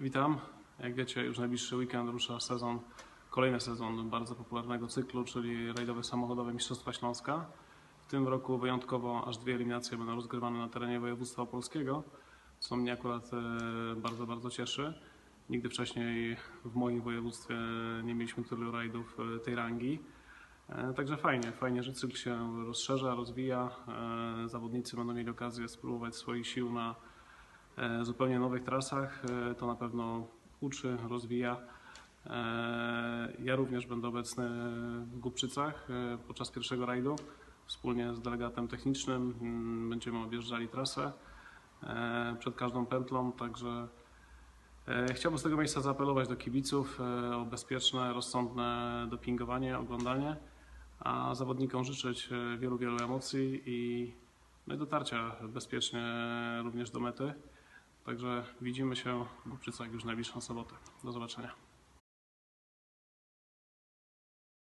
Witam. Jak wiecie, już najbliższy weekend rusza sezon, kolejny sezon bardzo popularnego cyklu, czyli rajdowe samochodowe Mistrzostwa Śląska. W tym roku wyjątkowo aż dwie eliminacje będą rozgrywane na terenie województwa opolskiego, co mnie akurat e, bardzo, bardzo cieszy. Nigdy wcześniej w moim województwie nie mieliśmy tylu rajdów e, tej rangi. E, Także fajnie, fajnie, że cykl się rozszerza, rozwija. Zawodnicy będą mieli okazję spróbować swoich sił na zupełnie nowych trasach. E, To na pewno uczy, rozwija. E, Ja również będę obecny w Głubczycach e, podczas pierwszego rajdu. Wspólnie z delegatem technicznym mm, będziemy objeżdżali trasę e, przed każdą pętlą, także e, chciałbym z tego miejsca zaapelować do kibiców e, o bezpieczne, rozsądne dopingowanie, oglądanie, a zawodnikom życzyć e, wielu, wielu emocji i, no i dotarcia bezpiecznie również do mety. Także widzimy się w Głubczycach już najbliższą sobotę. Do zobaczenia.